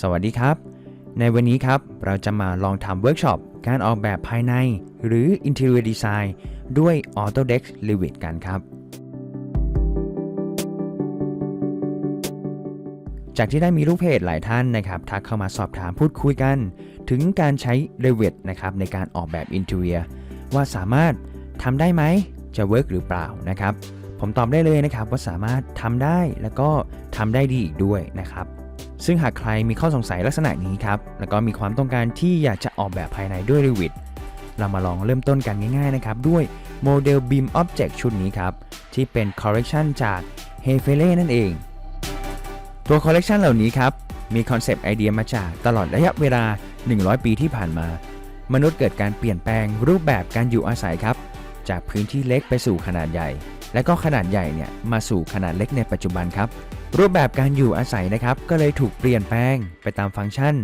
สวัสดีครับ ในวันนี้ครับเราจะมาลองทำเวิร์กช็อปการออกแบบภายใน หรือ Interior Design ด้วย Autodesk Revit กันครับ จากที่ได้มีลูกเพจหลายท่านนะครับ ทักเข้ามาสอบถามพูดคุยกัน ถึงการใช้ Revit นะครับในการออกแบบ Interior ว่าสามารถทำได้ไหมจะเวิร์กหรือเปล่านะครับ ผมตอบได้เลยนะครับว่าสามารถทำได้แล้วก็ทำได้ดีอีกด้วยนะครับ ซึ่งหากใครมีข้อสงสัยลักษณะนี้ครับ แล้วก็มีความต้องการที่อยากจะออกแบบภายในด้วย Revit เรามาลองเริ่มต้นกันง่ายๆนะครับ ด้วยโมเดล Beam Object ชุดนี้ครับ ที่เป็น Collection จาก h e f e l e นั่นเอง ตัว Collection เหล่านี้ครับ มีคอนเซปต์ไอเดียมาจากตลอดระยะเวลา 100 ปีที่ผ่านมา มนุษย์เกิดการเปลี่ยนแปลงรูปแบบการอยู่อาศัยครับ จากพื้นที่เล็กไปสู่ขนาดใหญ่ และก็ขนาดใหญ่เนี่ยมาสู่ขนาดเล็กในปัจจุบันครับ รูปแบบการอยู่อาศัยนะครับก็เลยถูกเปลี่ยนแปลงไปตามฟังก์ชัน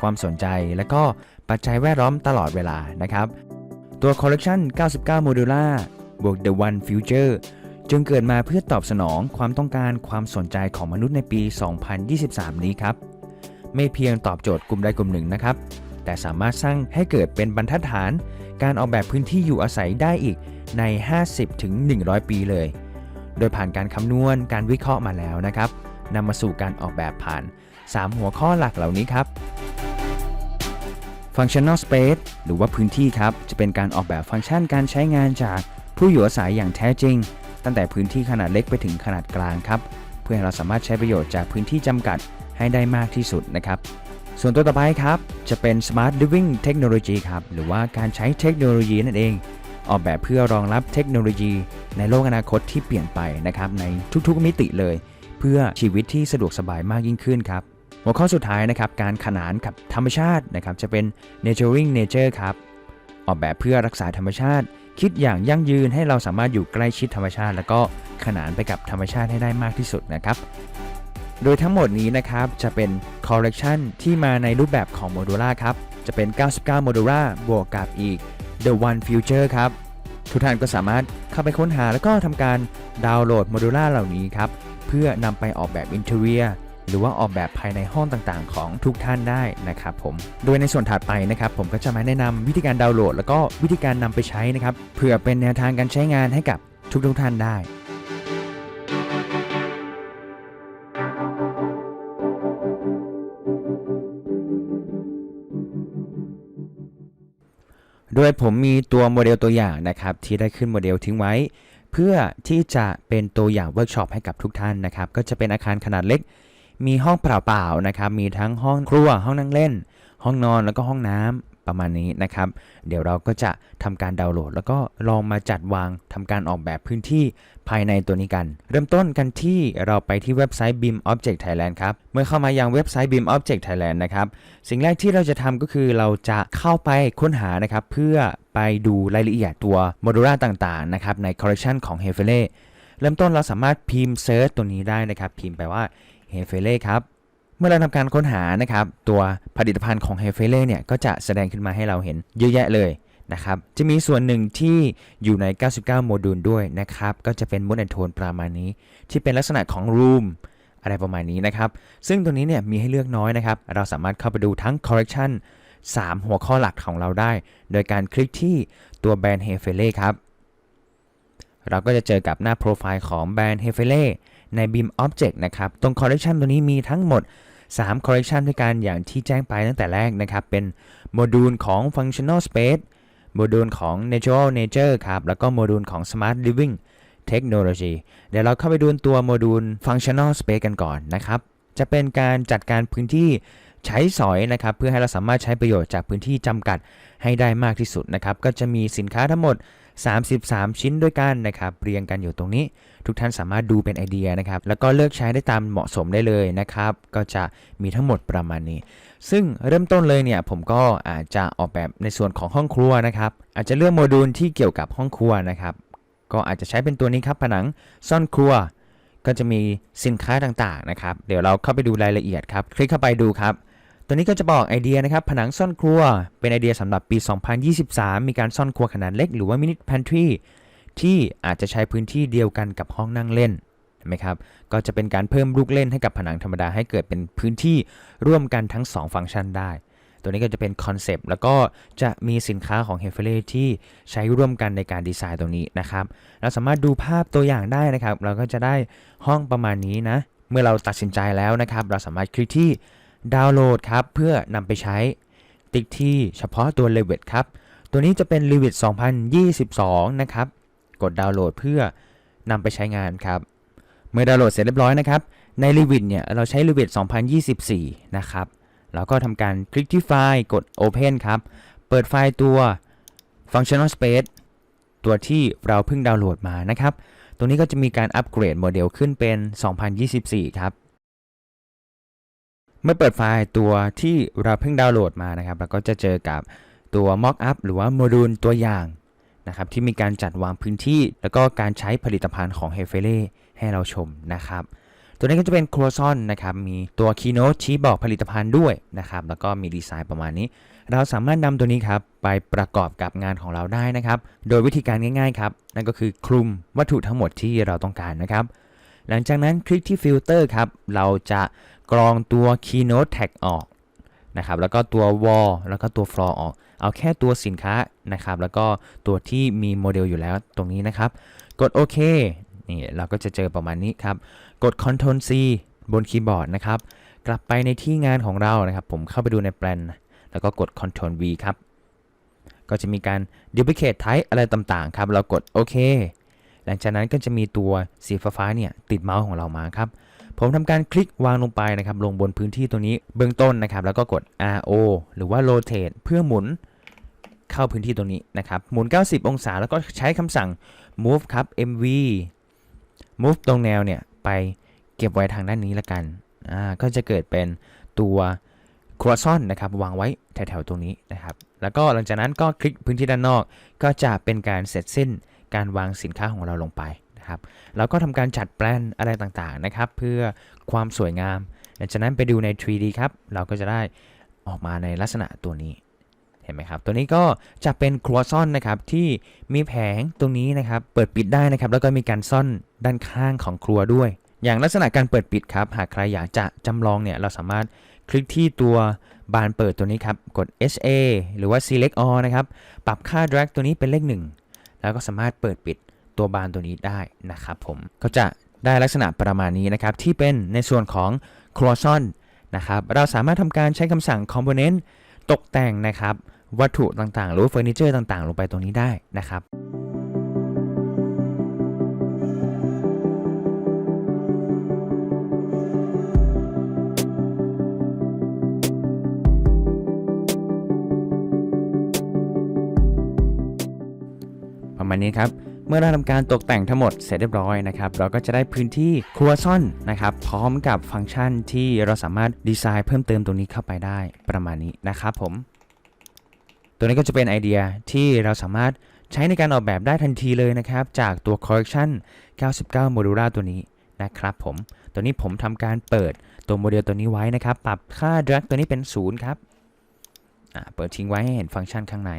ความสนใจและก็ปัจจัยแวดล้อมตลอดเวลานะครับ ตัว Collection 99 Modular บวก The One Future จึงเกิดมาเพื่อตอบสนองความต้องการความสนใจของมนุษย์ในปี 2023 นี้ครับ ไม่เพียงตอบโจทย์กลุ่มใดกลุ่มหนึ่งนะครับ แต่สามารถสร้างให้เกิดเป็นบรรทัดฐาน การออกแบบพื้นที่อยู่อาศัยได้อีกใน 50-100 ปีเลย โดยผ่านการคำนวณการวิเคราะห์มาแล้วนะครับนำมาสู่การออกแบบผ่าน 3 หัวข้อหลักเหล่านี้ครับ Functional Space หรือว่าพื้นที่ครับ จะเป็นการออกแบบฟังก์ชันการใช้งานจากผู้อยู่อาศัยอย่างแท้จริง ตั้งแต่พื้นที่ขนาดเล็กไปถึงขนาดกลางครับ เพื่อให้เราสามารถใช้ประโยชน์จากพื้นที่จำกัดให้ได้มากที่สุดนะครับ ส่วนตัวต่อไปครับ จะเป็น Smart Living Technology ครับ หรือว่าการใช้เทคโนโลยีนั่นเอง ออกแบบเพื่อรองรับเทคโนโลยี ในโลกอนาคตที่เปลี่ยนไปนะครับในทุกๆมิติเลย เพื่อชีวิตที่สะดวกสบายมากยิ่งขึ้นครับหัวข้อสุดท้ายนะครับการขนานกับธรรมชาตินะครับจะเป็น Naturing Nature ครับออกแบบเพื่อรักษาธรรมชาติ คิดอย่างยั่งยืนให้เราสามารถอยู่ใกล้ชิดธรรมชาติ แล้วก็ขนานไปกับธรรมชาติให้ได้มากที่สุดนะครับโดยทั้งหมดนี้นะครับจะเป็น Collection ที่มาในรูปแบบของ Modular ครับจะเป็น 99 Modular บวกกับอีก The One Future ครับ ทุกท่านก็สามารถเข้าไปค้นหาแล้วก็ทำการดาวน์โหลดโมดูล่าเหล่านี้ครับ เพื่อนำไปออกแบบอินเทอร์เนียหรือว่าออกแบบภายในห้องต่างๆ ของทุกท่านได้นะครับผม โดยในส่วนถัดไปนะครับ ผมก็จะมาแนะนำวิธีการดาวน์โหลด แล้วก็วิธีการนำไปใช้นะครับเพื่อเป็นแนวทางการใช้งานให้กับทุกๆท่านได้ โดยผมมีตัวโมเดลตัวอย่างนะครับที่ได้ขึ้นโมเดลทิ้งไว้ เพื่อที่จะเป็นตัวอย่างเวิร์กช็อปให้กับทุกท่านนะครับ ก็จะเป็นอาคารขนาดเล็ก มีห้องเปล่าๆนะครับ มีทั้งห้องครัว ห้องนั่งเล่น ห้องนอนแล้วก็ห้องน้ำ ประมาณนี้นะครับ เดี๋ยวเราก็จะทำการดาวน์โหลด แล้วก็ลองมาจัดวางทำการออกแบบพื้นที่ภายในตัวนี้กัน เริ่มต้นกันที่เราไปที่เว็บไซต์ Beam Object Thailand ครับ เมื่อเข้ามายังเว็บไซต์ Beam Object Thailand นะครับ สิ่งแรกที่เราจะทำก็คือเราจะเข้าไปค้นหานะครับ เพื่อไปดูรายละเอียดตัวโมดูล่าต่างๆนะครับใน collection ของ h e f e l e เริ่มต้นเราสามารถพิมพ์เซิร์ชตัวนี้ได้นะครับ พิมพ์ไปว่า h e f e l e ครับ เมื่อเราทำการค้นหานะครับตัวผลิตภัณฑ์ของ h e f e l e เนี่ยก็จะแสดงขึ้นมาให้เราเห็นเยอะแยะเลยนะครับจะมีส่วนหนึ่งที่อยู่ใน 99 โมดูลด้วยนะครับ ก็จะเป็นมูดแอนโทนประมาณนี้ ที่เป็นลักษณะของ room อะไรประมาณนี้นะครับ ซึ่งตัวนี้เนี่ยมีให้เลือกน้อยนะครับ เราสามารถเข้าไปดูทั้ง correction 3 หัวข้อหลักของเราได้ โดยการคลิกที่ตัวแบรนด์ h e f e l e ครับ เราก็จะเจอกับหน้าโปรไฟล์ของแบรนด์ h e f e l e ใน Beam Object นะครับ ตรง correction ตัวนี้มีทั้งหมด 3 correction ด้วยกันอย่างที่แจ้งไปตั้งแต่แรกนะครับ เป็นโมดูลของ functional space โมดูลของ natural nature ครับ แล้วก็โมดูลของ smart living technology เดี๋ยวเราเข้าไปดูตัวโมดูล functional space กันก่อนนะครับ จะเป็นการจัดการพื้นที่ใช้สอยนะครับ เพื่อให้เราสามารถใช้ประโยชน์จากพื้นที่จำกัดให้ได้มากที่สุดนะครับ ก็จะมีสินค้าทั้งหมด 33 ชิ้นด้วยกันนะครับเรียงกันอยู่ตรงนี้ ทุกท่านสามารถดูเป็นไอเดียนะครับแล้วก็เลือกใช้ได้ตามเหมาะสมได้เลยนะครับก็จะมีทั้งหมดประมาณนี้ ซึ่งเริ่มต้นเลยเนี่ยผมก็อาจจะออกแบบในส่วนของห้องครัวนะครับอาจจะเลือกโมดูลที่เกี่ยวกับห้องครัวนะครับก็อาจจะใช้เป็นตัวนี้ครับผนังซ่อนครัวก็จะมีสินค้าต่างๆนะครับ เดี๋ยวเราเข้าไปดูรายละเอียดครับ คลิกเข้าไปดูครับ ตัวนี้ก็จะบอกไอเดียนะครับผนังซ่อนครัว เป็นไอเดียสำหรับปี 2023 มีการซ่อนครัวขนาดเล็กหรือว่ามินิ pantry ที่อาจจะใช้พื้นที่เดียวกันกับห้องนั่งเล่นไหมครับก็จะเป็นการเพิ่มลูกเล่นให้กับผนังธรรมดาให้เกิดเป็นพื้นที่ร่วมกันทั้ง 2 ฟังก์ชันได้ ตัวนี้ก็จะเป็นคอนเซปต์แล้วก็จะมีสินค้าของ h e f e l e ที่ใช้ร่วมกันในการดีไซน์ตรงนี้นะครับ เราสามารถดูภาพตัวอย่างได้นะครับ เราก็จะได้ห้องประมาณนี้นะ เมื่อเราตัดสินใจแล้วนะครับ เราสามารถคลิกที่ ดาวน์โหลดครับเพื่อนำไปใช้ ติ๊กที่เฉพาะตัว r e v i t ครับ ตัวนี้จะเป็น r e v i t 2022 นะครับ กดดาวน์โหลดเพื่อนำไปใช้งานครับ เมื่อดาวน์โหลดเสร็จเรียบร้อยนะครับ ใน r e v i t เนี่ยเราใช้ r e v i t 2024 นะครับ แล้วก็ทำการคลิกที่ไฟล์กด Open ครับ เปิดไฟล์ตัว Functional Space ตัวที่เราเพิ่งดาวน์โหลดมานะครับ ตรงนี้ก็จะมีการอัปเกรดโมเดลขึ้นเป็น 2024 ครับ เมื่อเปิดไฟล์ตัวที่เราเพิ่งดาวน์โหลดมานะครับเราก็จะเจอกับตัว Mockup หรือว่าโมดูลตัวอย่างนะครับที่มีการจัดวางพื้นที่ แล้วก็การใช้ผลิตภัณฑ์ของ h e f e l e ให้เราชมนะครับ ตัวนี้ก็จะเป็นครัวซอนนะครับมีตัว Keynote ชี้บอกผลิตภัณฑ์ด้วยนะครับแล้วก็มีดีไซน์ประมาณนี้ เราสามารถนำตัวนี้ครับไปประกอบกับงานของเราได้นะครับ โดยวิธีการง่ายๆครับนั่นก็คือคลุมวัตถุทั้งหมดที่เราต้องการนะครับ หลังจากนั้นคลิกที่ฟิลเตอร์ครับเราจะ กรองตัว Keynote Tag ออกนะครับแล้วก็ตัว Wall แล้วก็ตัว Floor ออก เอาแค่ตัวสินค้านะครับ แล้วก็ตัวที่มีโมเดลอยู่แล้วตรงนี้นะครับ กดโอเคนี่เราก็จะเจอประมาณนี้ครับ กด Ctrl C บนคีย์บอร์ดนะครับ กลับไปในที่งานของเรานะครับ ผมเข้าไปดูในแปลน แล้วก็กด Ctrl V ครับ ก็จะมีการ Duplicate Type อะไรต่างๆครับ เรากดโอเค หลังจากนั้นก็จะมีตัวสีฟ้าๆเนี่ยติดเมาส์ของเรามาครับ ผมทำการคลิกวางลงไปนะครับลงบนพื้นที่ตัวนี้เบื้องต้นนะครับ แล้วก็กด RO หรือว่า Rotate เพื่อหมุนเข้าพื้นที่ตรงนี้นะครับหมุน 90 องศาแล้วก็ใช้คำสั่ง move ครับ MV move ตรงแนวเนี่ยไปเก็บไว้ทางด้านนี้ละกันอ่าก็จะเกิดเป็นตัวครัวซอนนะครับวางไว้แถวๆตรงนี้นะครับ แล้วก็หลังจากนั้นก็คลิกพื้นที่ด้านนอก ก็จะเป็นการเสร็จสิ้นการวางสินค้าของเราลงไป นะครับแล้วก็ทำการจัดแปลนอะไรต่างๆนะครับเพื่อความสวยงามหลังจากนั้นไปดูใน 3D ครับเราก็จะได้ออกมาในลักษณะตัวนี้เห็นไหมครับตัวนี้ก็จะเป็นครัวซ่อนนะครับที่มีแผงตรงนี้นะครับเปิดปิดได้นะครับแล้วก็มีการซ่อนด้านข้างของครัวด้วย อย่างลักษณะการเปิดปิดครับหากใครอยากจะจำลองเนี่ยเราสามารถคลิกที่ตัวบานเปิดตัวนี้ครับกด HA หรือว่า Select All นะครับปรับค่า drag ตัวนี้เป็นเลข 1 แล้วก็สามารถเปิดปิด ตัวบานตัวนี้ได้นะครับผมก็จะได้ลักษณะประมาณนี้นะครับ ที่เป็นในส่วนของครัวซอนนะครับเราสามารถทำการใช้คำสั่ง Component ตกแต่งนะครับ วัตถุต่างๆ หรือเฟอร์นิเจอร์ต่างๆ ลงไปตรงนี้ได้นะครับประมาณนี้ครับ เมื่อเราทำการตกแต่งทั้งหมดเสร็จเรียบร้อยนะครับเราก็จะได้พื้นที่ครัวซ่อนนะครับพร้อมกับฟังก์ชันที่เราสามารถดีไซน์เพิ่มเติมตรงนี้เข้าไปได้ประมาณนี้นะครับผม ตัวนี้ก็จะเป็นไอเดียที่เราสามารถใช้ในการออกแบบได้ทันทีเลยนะครับ จากตัว Collection 99 Modular ตัวนี้นะครับผม ตัวนี้ผมทำการเปิดตัวโมเดลตัวนี้ไว้นะครับ ปรับค่า drag ตัวนี้เป็น 0 ครับ เปิดทิ้งไว้ให้เห็นฟังก์ชันข้างใน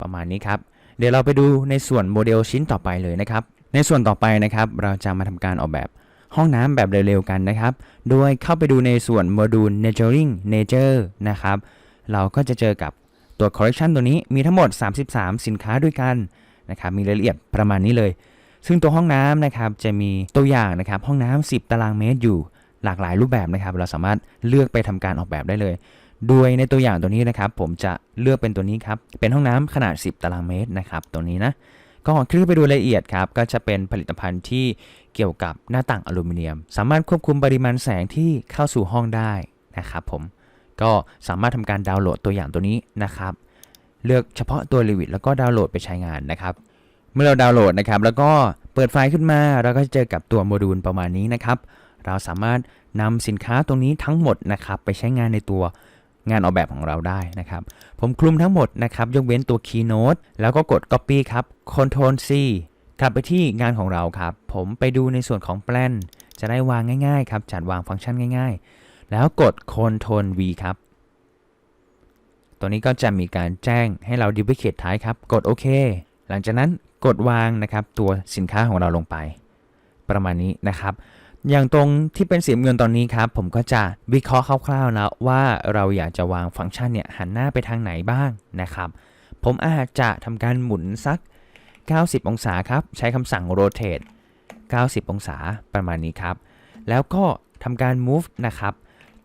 ประมาณนี้ครับ เดี๋ยวเราไปดูในส่วนโมเดลชิ้นต่อไปเลยนะครับ ในส่วนต่อไปนะครับ เราจะมาทำการออกแบบห้องน้ำแบบเร็วๆกันนะครับ โดยเข้าไปดูในส่วนโมดูล Naturing Nature นะครับ เราก็จะเจอกับตัว Collection ตัวนี้มีทั้งหมด 33 สินค้าด้วยกันนะครับ มีรายละเอียดประมาณนี้เลย ซึ่งตัวห้องน้ำนะครับจะมีตัวอย่างนะครับห้องน้ำ10 ตารางเมตรอยู่หลากหลายรูปแบบนะครับ เราสามารถเลือกไปทำการออกแบบได้เลย โดยในตัวอย่างตัวนี้นะครับ ผมจะเลือกเป็นตัวนี้ครับ เป็นห้องน้ำขนาด 10 ตารางเมตรนะครับตัวนี้นะก็คลิกไปดูรายละเอียดครับ ก็จะเป็นผลิตภัณฑ์ที่เกี่ยวกับหน้าต่างอลูมิเนียม สามารถควบคุมปริมาณแสงที่เข้าสู่ห้องได้นะครับผมก็สามารถทำการดาวน์โหลดตัวอย่างตัวนี้นะครับ เลือกเฉพาะตัว Revit แล้วก็ดาวน์โหลดไปใช้งานนะครับ เมื่อเราดาวน์โหลดนะครับ แล้วก็เปิดไฟล์ขึ้นมา เราก็จะเจอกับตัวโมดูลประมาณนี้นะครับ เราสามารถนำสินค้าตรงนี้ทั้งหมดนะครับ ไปใช้งานในตัว งานออกแบบของเราได้นะครับ ผมคลุมทั้งหมดนะครับ ยกเว้นตัว Keynote แล้วก็กด Copy ครับ Ctrl C กลับไปที่งานของเราครับ ผมไปดูในส่วนของแปลนจะได้วางง่ายๆครับ จัดวางฟังก์ชันง่ายๆ แล้วกด Ctrl V ครับ ตัวนี้ก็จะมีการแจ้งให้เรา duplicate ท้ายครับ กดโอเค หลังจากนั้นกดวางนะครับตัวสินค้าของเราลงไป ประมาณนี้นะครับ อย่างตรงที่เป็นสีเงินตอนนี้ครับ ผมก็จะวิเคราะห์คร่าวๆแล้วว่าเราอยากจะวางฟังก์ชันเนี่ยหันหน้าไปทางไหนบ้างนะครับ ผมอาจจะทำการหมุนสัก 90 องศาครับ ใช้คำสั่ง rotate 90 องศาประมาณนี้ครับ แล้วก็ทำการ move นะครับ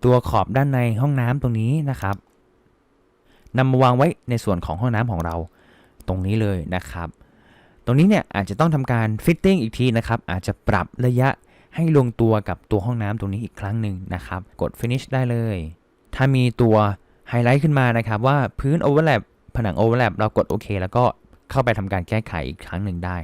ตัวขอบด้านในห้องน้ำตรงนี้นะครับนำมาวางไว้ในส่วนของห้องน้ำของเราตรงนี้เลยนะครับ ตรงนี้เนี่ยอาจจะต้องทำการ fitting อีกทีนะครับ อาจจะปรับระยะ ให้ลงตัวกับตัวห้องน้ำตรงนี้อีกครั้งหนึ่งนะครับ กด finish ได้เลย ถ้ามีตัวไฮไลท์ขึ้นมานะครับว่าพื้น overlap ผนัง overlap เรากดโอเคแล้วก็เข้าไปทำการแก้ไขอีกครั้งหนึ่งได้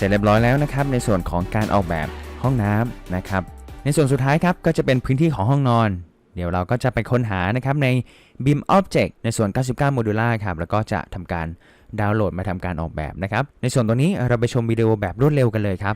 สร็จเรียบร้อยแล้วนะครับในส่วนของการออกแบบห้องน้ำนะครับในส่วนสุดท้ายครับก็จะเป็นพื้นที่ของห้องนอน เดี๋ยวเราก็จะไปค้นหานะครับใน BIM Object ในส่วน 99 Modular ครับแล้วก็จะทำการดาวน์โหลดมาทำการออกแบบนะครับในส่วนตัวนี้เราไปชมวิดีโอแบบรวดเร็วกันเลยครับ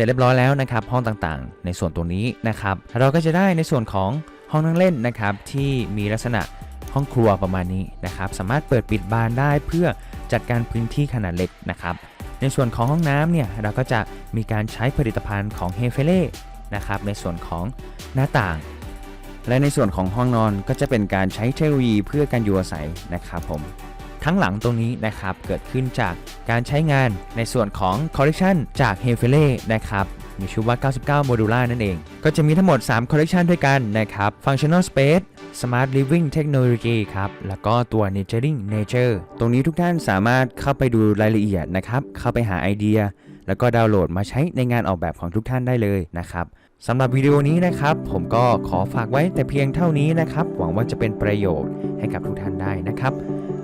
สร็จเรียบร้อยแล้วนะครับห้องต่างๆ ในส่วนตัวนี้นะครับเราก็จะได้ในส่วนของห้องนั่งเล่นนะครับที่มีลักษณะห้องครัวประมาณนี้นะครับสามารถเปิดปิดบานได้เพื่อจัดการพื้นที่ขนาดเล็กนะครับในส่วนของห้องน้ำเนี่ยเราก็จะมีการใช้ผลิตภัณฑ์ของเฮเฟเล่นะครับในส่วนของหน้าต่าง และในส่วนของห้องนอนก็จะเป็นการใช้เทคโนโลยีเพื่อการอยู่อาศัยนะครับผม ทั้งหลังตรงนี้นะครับเกิดขึ้นจากการใช้งานในส่วนของคอลเล t ชันจาก h e f e l e นะครับมีชื่อว่า 99 Modular นั่นเอง ก็จะมีทั้งหมด 3 คอลเล t ชันด้วยกันนะครับ Functional Space Smart Living Technology ครับ แล้วก็ตัว Nurturing Nature ตรงนี้ทุกท่านสามารถเข้าไปดูรายละเอียดนะครับ เข้าไปหาไอเดีย แล้วก็ดาวน์โหลดมาใช้ในงานออกแบบของทุกท่านได้เลยนะครับสำหรับวิดีโอนี้นะครับ ผมก็ขอฝากไว้แต่เพียงเท่านี้นะครับ หวังว่าจะเป็นประโยชน์ให้กับทุกท่านได้นะครับ